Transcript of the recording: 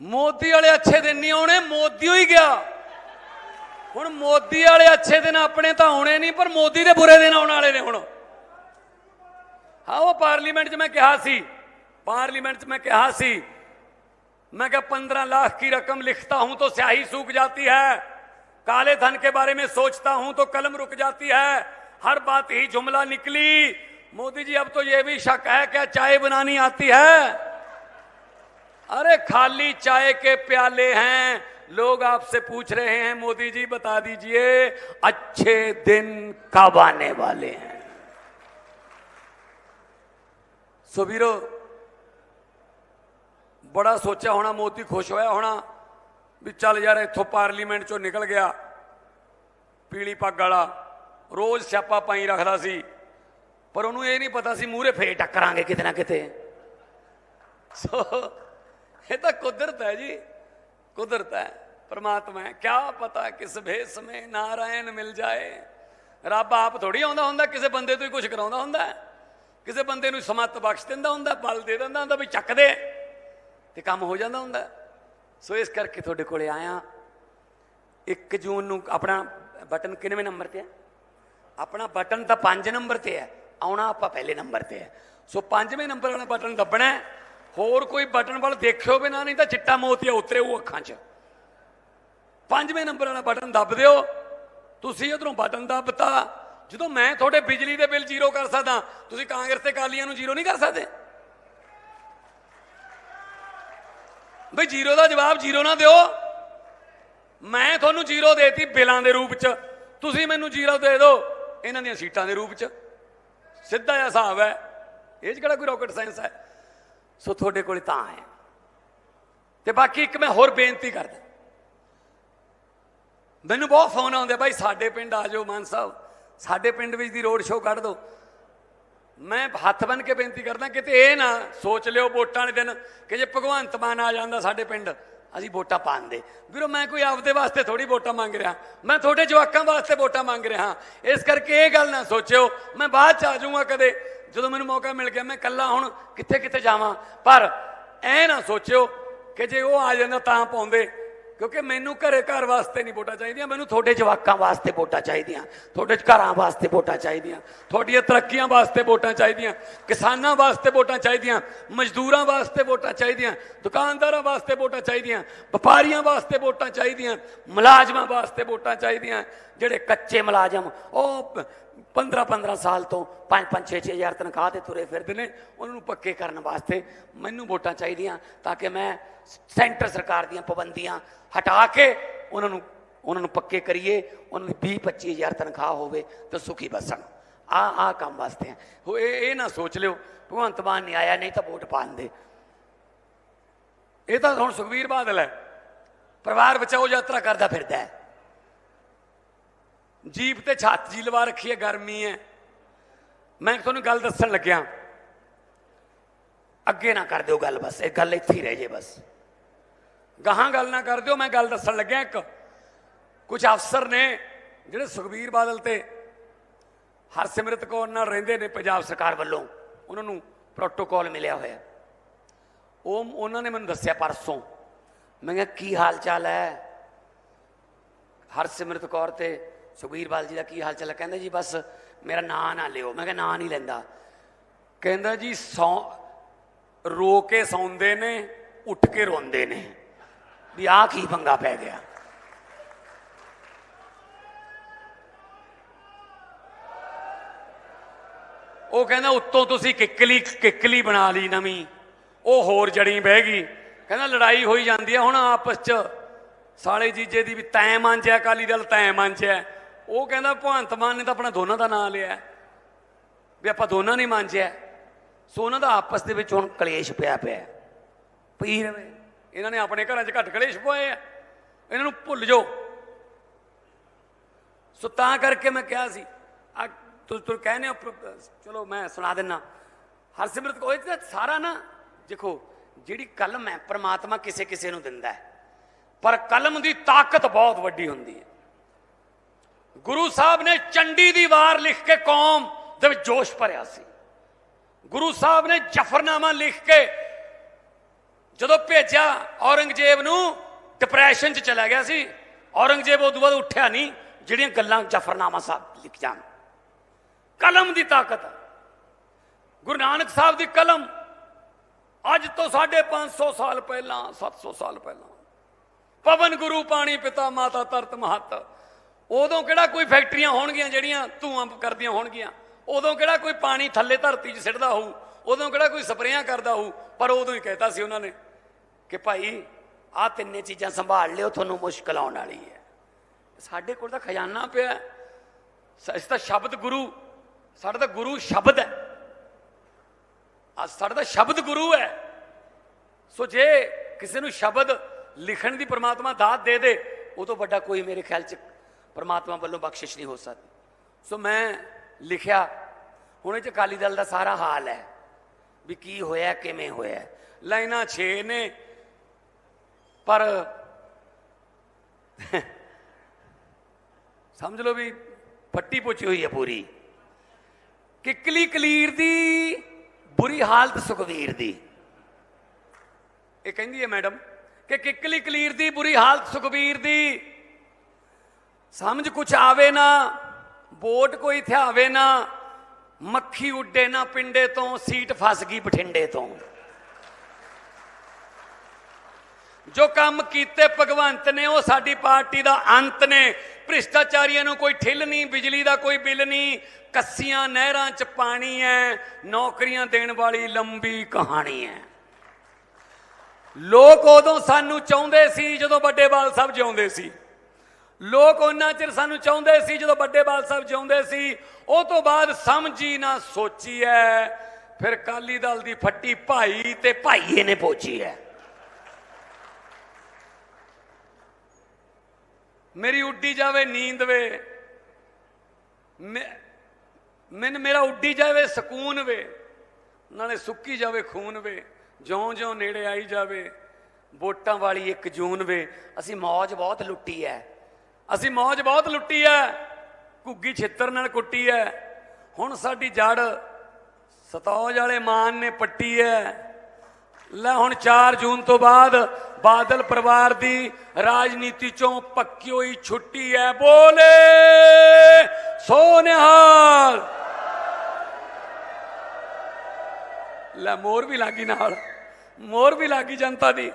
ਮੋਦੀ ਵਾਲੇ ਅੱਛੇ ਦਿਨ ਨਹੀਂ ਆਉਣੇ ਮੋਦੀ ਹੀ ਗਿਆ ਹੁਣ ਮੋਦੀ ਵਾਲੇ ਅੱਛੇ ਦਿਨ ਆਪਣੇ ਤਾਂ ਆਉਣੇ ਨਹੀਂ ਪਰ ਮੋਦੀ ਦੇ ਬੁਰੇ ਦਿਨ ਆਉਣ ਵਾਲੇ ਨੇ ਹੁਣ ਹਾਂ ਉਹ ਪਾਰਲੀਮੈਂਟ 'ਚ ਮੈਂ ਕਿਹਾ ਸੀ पार्लियामेंट 'ਚ मैं कहा सी मैं क्या पंद्रह लाख की रकम लिखता हूं तो स्याही सूख जाती है काले धन के बारे में सोचता हूं तो कलम रुक जाती है हर बात ही जुमला निकली मोदी जी अब तो ये भी शक है क्या चाय बनानी आती है अरे खाली चाय के प्याले हैं लोग आपसे पूछ रहे हैं मोदी जी बता दीजिए अच्छे दिन कब आने वाले हैं ਸੋ ਵੀਰੋ ਬੜਾ ਸੋਚਿਆ ਹੋਣਾ ਮੋਦੀ ਖੁਸ਼ ਹੋਇਆ ਹੋਣਾ ਵੀ ਚੱਲ ਯਾਰ ਇੱਥੋਂ ਪਾਰਲੀਮੈਂਟ ਚੋਂ ਨਿਕਲ ਗਿਆ ਪੀਲੀ ਪੱਗ ਵਾਲਾ ਰੋਜ਼ ਸਿਆਪਾ ਪਾਈ ਰੱਖਦਾ ਸੀ ਪਰ ਉਹਨੂੰ ਇਹ ਨਹੀਂ ਪਤਾ ਸੀ ਮੂਹਰੇ ਫੇਰ ਟੱਕਰਾਂਗੇ ਕਿਤੇ ਨਾ ਕਿਤੇ ਸੋ ਇਹ ਤਾਂ ਕੁਦਰਤ ਹੈ ਜੀ, ਕੁਦਰਤ ਹੈ, ਪਰਮਾਤਮਾ ਹੈ। ਕਿਆ ਪਤਾ ਕਿਸ ਭੇਸ ਮੇ ਨਾਰਾਇਣ ਮਿਲ ਜਾਏ। ਰੱਬ ਆਪ ਥੋੜੀ ਆਉਂਦਾ ਹੁੰਦਾ, ਕਿਸੇ ਬੰਦੇ ਤੋਂ ਹੀ ਕੁਝ ਕਰਾਉਂਦਾ ਹੁੰਦਾ ਕਿਸੇ ਬੰਦੇ ਨੂੰ ਸਮੱਤ ਬਖਸ਼ ਦਿੰਦਾ ਹੁੰਦਾ, ਬਲ ਦੇ ਦਿੰਦਾ ਹੁੰਦਾ ਵੀ ਚੱਕ ਦੇ ਤੇ ਕੰਮ ਹੋ ਜਾਂਦਾ ਹੁੰਦਾ। ਸੋ ਇਸ ਕਰਕੇ ਤੁਹਾਡੇ ਕੋਲੇ ਆਇਆ। 1 ਜੂਨ ਨੂੰ ਆਪਣਾ ਬਟਨ ਕਿੰਨਵੇਂ ਨੰਬਰ ਤੇ ਹੈ? ਆਪਣਾ ਬਟਨ ਤਾਂ 5 ਨੰਬਰ ਤੇ ਹੈ। ਆਉਣਾ ਆਪਾਂ ਪਹਿਲੇ ਨੰਬਰ ਤੇ ਹੈ। ਸੋ ਪੰਜਵੇਂ ਨੰਬਰ ਵਾਲਾ ਬਟਨ ਦੱਬਣਾ ਹੈ। ਹੋਰ ਕੋਈ ਬਟਨ ਵੱਲ ਦੇਖਿਓ ਵੀ ਨਹੀਂ ਤਾਂ ਚਿੱਟਾ ਮੋਤੀਆ ਉਤਰੇ ਉਹ ਅੱਖਾਂ 'ਚ। ਪੰਜਵੇਂ ਨੰਬਰ ਵਾਲਾ ਬਟਨ ਦੱਬ ਦਿਓ। ਤੁਸੀਂ ਉਧਰੋਂ ਬਟਨ ਦੱਬਤਾ। ਜਦੋਂ ਮੈਂ ਤੁਹਾਡੇ ਬਿਜਲੀ ਦੇ ਬਿੱਲ ਜ਼ੀਰੋ ਕਰ ਸਕਦਾ, ਤੁਸੀਂ ਕਾਂਗਰਸ ਤੇ ਕਾਲੀਆਂ ਨੂੰ ਜ਼ੀਰੋ ਨਹੀਂ ਕਰ ਸਕਦੇ। ਬਈ ਜ਼ੀਰੋ ਦਾ ਜਵਾਬ ਜ਼ੀਰੋ ਨਾ ਦਿਓ। ਮੈਂ ਤੁਹਾਨੂੰ ਜ਼ੀਰੋ ਦੇਤੀ ਬਿੱਲਾਂ ਦੇ ਰੂਪ 'ਚ। ਤੁਸੀਂ ਮੈਨੂੰ ਜ਼ੀਰੋ ਦੇ ਦਿਓ ਇਹਨਾਂ ਦੀਆਂ ਸੀਟਾਂ ਦੇ ਰੂਪ 'ਚ। ਸਿੱਧਾ ਜਿਹਾ ਹਿਸਾਬ ਹੈ। ਇਹ 'ਚ ਕਿਹੜਾ ਕੋਈ ਰਾਕਟ ਸਾਇੰਸ ਹੈ? ਸੋ ਤੁਹਾਡੇ ਕੋਲ ਤਾਂ ਹੈ ਤੇ ਬਾਕੀ ਇੱਕ ਮੈਂ ਹੋਰ ਬੇਨਤੀ ਕਰਦਾ। ਮੈਨੂੰ ਬਹੁਤ ਫੋਨ ਆਉਂਦੇ ਬਾਈ ਸਾਡੇ ਪਿੰਡ ਆ ਜਾਓ ਮਾਨ ਸਾਹਿਬ। ਸਾਡੇ ਪਿੰਡ ਵਿੱਚ ਦੀ ਰੋਡ ਸ਼ੋਅ ਕੱਢ ਦਿਓ। ਮੈਂ ਹੱਥ ਬੰਨ ਕੇ ਬੇਨਤੀ ਕਰਦਾ, ਕਿਤੇ ਇਹ ਨਾ ਸੋਚ ਲਿਓ ਵੋਟਾਂ ਵਾਲੇ ਦਿਨ ਕਿ ਜੇ ਭਗਵੰਤ ਮਾਨ ਆ ਜਾਂਦਾ ਸਾਡੇ ਪਿੰਡ ਅਸੀਂ ਵੋਟਾਂ ਪਾਉਂਦੇ ਵੀਰੋ, ਮੈਂ ਕੋਈ ਆਪਦੇ ਵਾਸਤੇ ਥੋੜੀ ਵੋਟਾਂ ਮੰਗ ਰਿਹਾ। ਮੈਂ ਤੁਹਾਡੇ ਜਵਾਕਾਂ ਵਾਸਤੇ ਵੋਟਾਂ ਮੰਗ ਰਿਹਾ ਇਸ ਕਰਕੇ ਇਹ ਗੱਲ ਨਾ ਸੋਚਿਓ। ਮੈਂ ਬਾਅਦ ਚ ਆ ਜਾਊਂਗਾ ਕਦੇ। ਜਦੋਂ ਮੈਨੂੰ ਮੌਕਾ ਮਿਲ ਗਿਆ, ਮੈਂ ਇਕੱਲਾ ਹੁਣ ਕਿੱਥੇ ਕਿੱਥੇ ਜਾਵਾਂ? ਪਰ ਐ ਨਾ ਸੋਚਿਓ ਕਿ ਜੇ ਉਹ ਆ ਜਾਂਦਾ ਤਾਂ ਪਾਉਂਦੇ। ਕਿਉਂਕਿ ਮੈਨੂੰ ਘਰੇ ਘਰ ਵਾਸਤੇ ਨਹੀਂ ਵੋਟਾਂ ਚਾਹੀਦੀਆਂ, ਮੈਨੂੰ ਤੁਹਾਡੇ ਜਵਾਕਾਂ ਵਾਸਤੇ ਵੋਟਾਂ ਚਾਹੀਦੀਆਂ, ਤੁਹਾਡੇ ਘਰਾਂ ਵਾਸਤੇ ਵੋਟਾਂ ਚਾਹੀਦੀਆਂ, ਤੁਹਾਡੀਆਂ ਤਰੱਕੀਆਂ ਵਾਸਤੇ ਵੋਟਾਂ ਚਾਹੀਦੀਆਂ, ਕਿਸਾਨਾਂ ਵਾਸਤੇ ਵੋਟਾਂ ਚਾਹੀਦੀਆਂ, ਮਜ਼ਦੂਰਾਂ ਵਾਸਤੇ ਵੋਟਾਂ ਚਾਹੀਦੀਆਂ, ਦੁਕਾਨਦਾਰਾਂ ਵਾਸਤੇ ਵੋਟਾਂ ਚਾਹੀਦੀਆਂ, ਵਪਾਰੀਆਂ ਵਾਸਤੇ ਵੋਟਾਂ ਚਾਹੀਦੀਆਂ, ਮੁਲਾਜ਼ਮਾਂ ਵਾਸਤੇ ਵੋਟਾਂ ਚਾਹੀਦੀਆਂ ਜਿਹੜੇ ਕੱਚੇ ਮੁਲਾਜ਼ਮ, ਉਹ 15 15 ਸਾਲ ਤੋਂ 5 5 6 6000 ਤਨਖਾਹ ਤੇ ਤੁਰੇ ਫਿਰਦੇ ਨੇ, ਉਹਨਾਂ ਨੂੰ ਪੱਕੇ ਕਰਨ ਵਾਸਤੇ ਮੈਨੂੰ ਵੋਟਾਂ ਚਾਹੀਦੀਆਂ ਤਾਂ ਕਿ ਮੈਂ ਸੈਂਟਰ ਸਰਕਾਰ ਦੀਆਂ ਪਾਬੰਦੀਆਂ ਹਟਾ ਕੇ ਉਹਨਾਂ ਨੂੰ ਉਹਨਾਂ ਨੂੰ ਪੱਕੇ ਕਰੀਏ, ਉਹਨਾਂ ਦੀ 20 25000 ਤਨਖਾਹ ਹੋਵੇ ਤਾਂ ਸੁਖੀ ਬਸਣ। ਆ ਆ ਕੰਮ ਵਾਸਤੇ ਹੈ ਹੋ, ਇਹ ਇਹ ਨਾ ਸੋਚ ਲਿਓ, ਭਗਵੰਤ ਮਾਨ ਨਹੀਂ ਆਇਆ, ਨਹੀਂ ਤਾਂ ਵੋਟ ਪਾਣ ਦੇ। ਇਹ ਤਾਂ ਹੁਣ ਸੁਖਵੀਰ ਬਾਦਲ ਹੈ। ਪਰਿਵਾਰ ਬਚਾਓ, ਯਾਤਰਾ ਕਰਦਾ ਫਿਰਦਾ ਹੈ। ਜੀਪ ਤੇ ਛੱਤ ਜੀ ਲਵਾ ਰੱਖੀ ਹੈ, ਗਰਮੀ ਹੈ। ਮੈਂ ਤੁਹਾਨੂੰ ਗੱਲ ਦੱਸਣ ਲੱਗਿਆ। ਅੱਗੇ ਨਾ ਕਰ ਦਿਓ ਗੱਲ ਬਸ, ਇਹ ਗੱਲ ਇੱਥੇ ਹੀ ਰਹਿ ਜੇ ਬਸ। ਗਾਹਾਂ ਗੱਲ ਨਾ ਕਰ ਦਿਓ, ਮੈਂ ਗੱਲ ਦੱਸਣ ਲੱਗਿਆ ਇੱਕ। ਕੁਝ ਅਫਸਰ ਨੇ, ਜਿਹੜੇ ਸੁਖਬੀਰ ਬਾਦਲ ਤੇ ਹਰਸਿਮਰਤ ਕੌਰ ਨਾਲ ਰਹਿੰਦੇ ਨੇ ਪੰਜਾਬ ਸਰਕਾਰ ਵੱਲੋਂ, ਉਹਨਾਂ ਨੂੰ ਪ੍ਰੋਟੋਕਾਲ ਮਿਲਿਆ ਹੋਇਆ। ਉਹ, ਉਹਨਾਂ ਨੇ ਮੈਨੂੰ ਦੱਸਿਆ ਪਰਸੋਂ, ਮੈਂ ਕਿਹਾ, ਕੀ ਹਾਲ ਚਾਲ ਹੈ? ਹਰਸਿਮਰਤ ਕੌਰ ਤੇ ਸੁਖਬੀਰ ਬਾਦਲ ਜੀ ਦਾ ਕੀ ਹਾਲ ਚਾਲ ਹੈ ਕਹਿੰਦੇ ਜੀ, ਬਸ ਮੇਰਾ ਨਾਂ ਨਾ ਲਿਓ। ਮੈਂ ਕਿਹਾ, ਨਾਂ ਨਹੀਂ ਲੈਂਦਾ। ਕਹਿੰਦਾ ਜੀ, ਸੌ, ਰੋ ਕੇ ਸੌਂਦੇ ਨੇ, ਉੱਠ ਕੇ ਰੋਂਦੇ ਨੇ। ਵੀ ਆਹ ਕੀ ਪੰਗਾ ਪੈ ਗਿਆ। ਉਹ ਕਹਿੰਦਾ, ਉੱਤੋਂ ਤੁਸੀਂ ਕਿੱਕਲੀ ਕਿੱਕਲੀ ਬਣਾ ਲਈ ਨਵੀਂ। ਉਹ ਹੋਰ ਜੜੀ ਬਹਿ ਗਈ। ਕਹਿੰਦਾ, ਲੜਾਈ ਹੋਈ ਜਾਂਦੀ ਹੈ ਹੁਣ ਆਪਸ ਚ ਸਾਲੇ ਜੀਜੇ ਦੀ ਵੀ ਤੈਂ ਮੰਨਿਆ ਅਕਾਲੀ ਦਲ ਤੈਂ ਮੰਨਿਆ ਉਹ ਕਹਿੰਦਾ, ਭਗਵੰਤ ਮਾਨ ਨੇ ਤਾਂ ਆਪਣਾ ਦੋਨਾਂ ਦਾ ਨਾਂ ਲਿਆ। ਵੀ ਆਪਾਂ ਦੋਨਾਂ ਨੇ ਮੰਨਿਆ ਸੋ ਉਹਨਾਂ ਦਾ ਆਪਸ ਦੇ ਵਿੱਚ ਹੁਣ ਕਲੇਸ਼ ਪਿਆ ਪਿਆ ਪਈ ਰਵੇ, ਇਹਨਾਂ ਨੇ ਆਪਣੇ ਘਰਾਂ 'ਚ ਘੱਟ ਕਲੇਸ਼ ਪਵਾਏ ਆ। ਇਹਨਾਂ ਨੂੰ ਭੁੱਲ ਜਾਓ। ਸੋ ਤਾਂ ਕਰਕੇ ਮੈਂ ਕਿਹਾ ਸੀ, ਆ ਤੁਸੀਂ ਤੁਸੀਂ ਕਹਿੰਦੇ ਹੋ ਚਲੋ ਮੈਂ ਸੁਣਾ ਦਿੰਨਾ। ਹਰਸਿਮਰਤ ਕੋਈ ਤੇ ਸਾਰਾ ਨਾ, ਦੇਖੋ, ਜਿਹੜੀ ਕਲਮ ਹੈ, ਪ੍ਰਮਾਤਮਾ ਕਿਸੇ ਕਿਸੇ ਨੂੰ ਦਿੰਦਾ ਹੈ। ਪਰ ਕਲਮ ਦੀ ਤਾਕਤ ਬਹੁਤ ਵੱਡੀ ਹੁੰਦੀ ਹੈ। ਗੁਰੂ ਸਾਹਿਬ ਨੇ ਚੰਡੀ ਦੀ ਵਾਰ ਲਿਖ ਕੇ ਕੌਮ ਦੇ ਵਿੱਚ ਜੋਸ਼ ਭਰਿਆ ਸੀ। ਗੁਰੂ ਸਾਹਿਬ ਨੇ ਜਫਰਨਾਮਾ ਲਿਖ ਕੇ ਜਦੋਂ ਭੇਜਿਆ ਔਰੰਗਜ਼ੇਬ ਨੂੰ ਡਿਪਰੈਸ਼ਨ 'ਚ ਚਲਾ ਗਿਆ ਸੀ। ਔਰੰਗਜ਼ੇਬ ਉਦੋਂ ਬਾਅਦ ਉੱਠਿਆ ਨਹੀਂ, ਜਿਹੜੀਆਂ ਗੱਲਾਂ ਜਫਰਨਾਮਾ ਸਾਹਿਬ ਲਿਖ ਜਾਣ। ਕਲਮ ਦੀ ਤਾਕਤ। ਗੁਰੂ ਨਾਨਕ ਸਾਹਿਬ ਦੀ ਕਲਮ। ਅੱਜ ਤੋਂ 550 ਸਾਲ ਪਹਿਲਾਂ 700 ਸਾਲ ਪਹਿਲਾਂ। ਪਵਨ ਗੁਰੂ ਪਾਣੀ ਪਿਤਾ, ਮਾਤਾ ਧਰਤ ਮਹਤ। ਉਦੋਂ ਕਿਹੜਾ ਕੋਈ ਫੈਕਟਰੀਆਂ ਹੋਣਗੀਆਂ ਜਿਹੜੀਆਂ ਧੂਆਂ ਕਰਦੀਆਂ ਹੋਣਗੀਆਂ? ਉਦੋਂ ਕਿਹੜਾ ਕੋਈ ਪਾਣੀ ਥੱਲੇ ਧਰਤੀ 'ਚ ਸਿੱਟਦਾ ਹੋਊ? ਉਦੋਂ ਕਿਹੜਾ ਕੋਈ ਸਪਰੇਆਂ ਕਰਦਾ ਹੋਊ? ਪਰ ਉਦੋਂ ਹੀ ਕਹਿਤਾ ਸੀ ਉਹਨਾਂ ਨੇ ਕਿ ਭਾਈ, ਆਹ ਤਿੰਨੇ ਚੀਜ਼ਾਂ ਸੰਭਾਲ ਲਿਓ, ਤੁਹਾਨੂੰ ਮੁਸ਼ਕਲ ਆਉਣ ਵਾਲੀ ਹੈ। ਸਾਡੇ ਕੋਲ ਤਾਂ ਖਜ਼ਾਨਾ ਪਿਆ ਹੈ। ਇਸ ਤਾਂ ਸ਼ਬਦ ਗੁਰੂ, ਸਾਡਾ ਤਾਂ ਗੁਰੂ ਸ਼ਬਦ ਹੈ। ਆ ਸਾਡਾ ਤਾਂ ਸ਼ਬਦ ਗੁਰੂ ਹੈ। ਸੋ ਜੇ ਕਿਸੇ ਨੂੰ ਸ਼ਬਦ ਲਿਖਣ ਦੀ ਪ੍ਰਮਾਤਮਾ ਦਾਤ ਦੇ ਦੇ, ਉਹ ਤੋਂ ਵੱਡਾ ਕੋਈ ਮੇਰੇ ਖਿਆਲ ਚ ਪਰਮਾਤਮਾ ਵੱਲੋਂ ਬਖਸ਼ਿਸ਼ ਨਹੀਂ ਹੋ ਸਕਦੀ। ਸੋ ਮੈਂ ਲਿਖਿਆ, ਹੁਣ ਇਹ ਚ ਅਕਾਲੀ ਦਲ ਦਾ ਸਾਰਾ ਹਾਲ ਹੈ, ਵੀ ਕੀ ਹੋਇਆ, ਕਿਵੇਂ ਹੋਇਆ। ਲਾਈਨਾਂ 6 ਨੇ, ਪਰ ਸਮਝ ਲਓ ਵੀ ਫੱਟੀ ਪੁੱਛੀ ਹੋਈ ਹੈ ਪੂਰੀ। ਕਿਕਲੀ ਕਲੀਰ ਦੀ, ਬੁਰੀ ਹਾਲਤ ਸੁਖਵੀਰ ਦੀ। ਇਹ ਕਹਿੰਦੀ ਹੈ ਮੈਡਮ ਕਿ ਕਿਕਲੀ ਕਲੀਰ ਦੀ, ਬੁਰੀ ਹਾਲਤ ਸੁਖਵੀਰ ਦੀ। ਸਮਝ ਕੁਛ ਆਵੇ ਨਾ ਵੋਟ ਕੋਈ ਥਿਆਵੇ ਨਾ, ਮੱਖੀ ਉੱਡੇ ਨਾ ਪਿੰਡੇ ਤੋਂ, ਸੀਟ ਫਸ ਗਈ ਬਠਿੰਡੇ ਤੋਂ। ਜੋ ਕੰਮ ਕੀਤੇ ਭਗਵੰਤ ਨੇ, ਉਹ ਸਾਡੀ ਪਾਰਟੀ ਦਾ ਅੰਤ ਨੇ। ਭ੍ਰਿਸ਼ਟਾਚਾਰੀਆਂ ਨੂੰ ਕੋਈ ਠਿੱਲ ਨਹੀਂ, ਬਿਜਲੀ ਦਾ ਕੋਈ ਬਿੱਲ ਨਹੀਂ, ਕੱਸੀਆਂ ਨਹਿਰਾਂ 'ਚ ਪਾਣੀ ਹੈ ਨੌਕਰੀਆਂ ਦੇਣ ਵਾਲੀ ਲੰਬੀ ਕਹਾਣੀ ਹੈ ਲੋਕ ਉਦੋਂ ਸਾਨੂੰ ਚਾਹੁੰਦੇ ਸੀ, ਜਦੋਂ ਵੱਡੇ ਬਾਲ ਸਾਹਿਬ ਜਿਉਂਦੇ ਸੀ। ਲੋਕ ਉਹਨਾਂ ਚਿਰ ਸਾਨੂੰ ਚਾਹੁੰਦੇ ਸੀ, ਜਦੋਂ ਵੱਡੇ ਬਾਲ ਸਾਹਿਬ ਜਿਉਂਦੇ ਸੀ, ਉਹ ਤੋਂ ਬਾਅਦ ਸਮਝੀ ਨਾ ਸੋਚੀ ਹੈ ਫਿਰ ਕਾਲੀ ਦਲ ਦੀ ਫੱਟੀ ਭਾਈ ਤੇ ਭਾਈਏ ਨੇ ਪੋਚੀ ਹੈ ਮੇਰੀ ਉੱਡੀ ਜਾਵੇ, ਨੀਂਦ ਵੇ। ਮੈਂ- ਮੈਨੂੰ ਮੇਰਾ ਉੱਡੀ ਜਾਵੇ, ਸਕੂਨ ਵੇ। ਨਾਲੇ ਸੁੱਕੀ ਜਾਵੇ, ਖੂਨ ਵੇ। ਜਿਉਂ-ਜਿਉਂ ਨੇੜੇ ਆਈ ਜਾਵੇ, ਵੋਟਾਂ ਵਾਲੀ 1 ਜੂਨ ਵੇ। ਅਸੀਂ ਮੌਜ ਬਹੁਤ ਲੁੱਟੀ ਐ। ਅਸੀਂ ਮੌਜ ਬਹੁਤ ਲੁੱਟੀ ਐ। ਘੁੱਗੀ ਛਿੱਤਰ ਨਾਲ ਕੁੱਟੀ ਐ। ਹੁਣ ਸਾਡੀ ਜੜ ਸਤੌਜ ਵਾਲੇ ਮਾਨ ਨੇ ਪੱਟੀ ਐ। ਲੈ ਹੁਣ 4 ਜੂਨ ਤੋਂ ਬਾਅਦ ਬਾਦਲ ਪਰਿਵਾਰ ਦੀ ਰਾਜਨੀਤੀ ਚੋਂ ਪੱਕੀ ਹੋਈ ਛੁੱਟੀ ਹੈ ਬੋਲੇ ਸੋਨਿਹਾਲ ਲੈ ਮੋਰ ਵੀ ਲਾਗੀ ਨਾਲ। ਮੋਰ ਵੀ ਲਾਗੀ ਜਨਤਾ ਦੀ।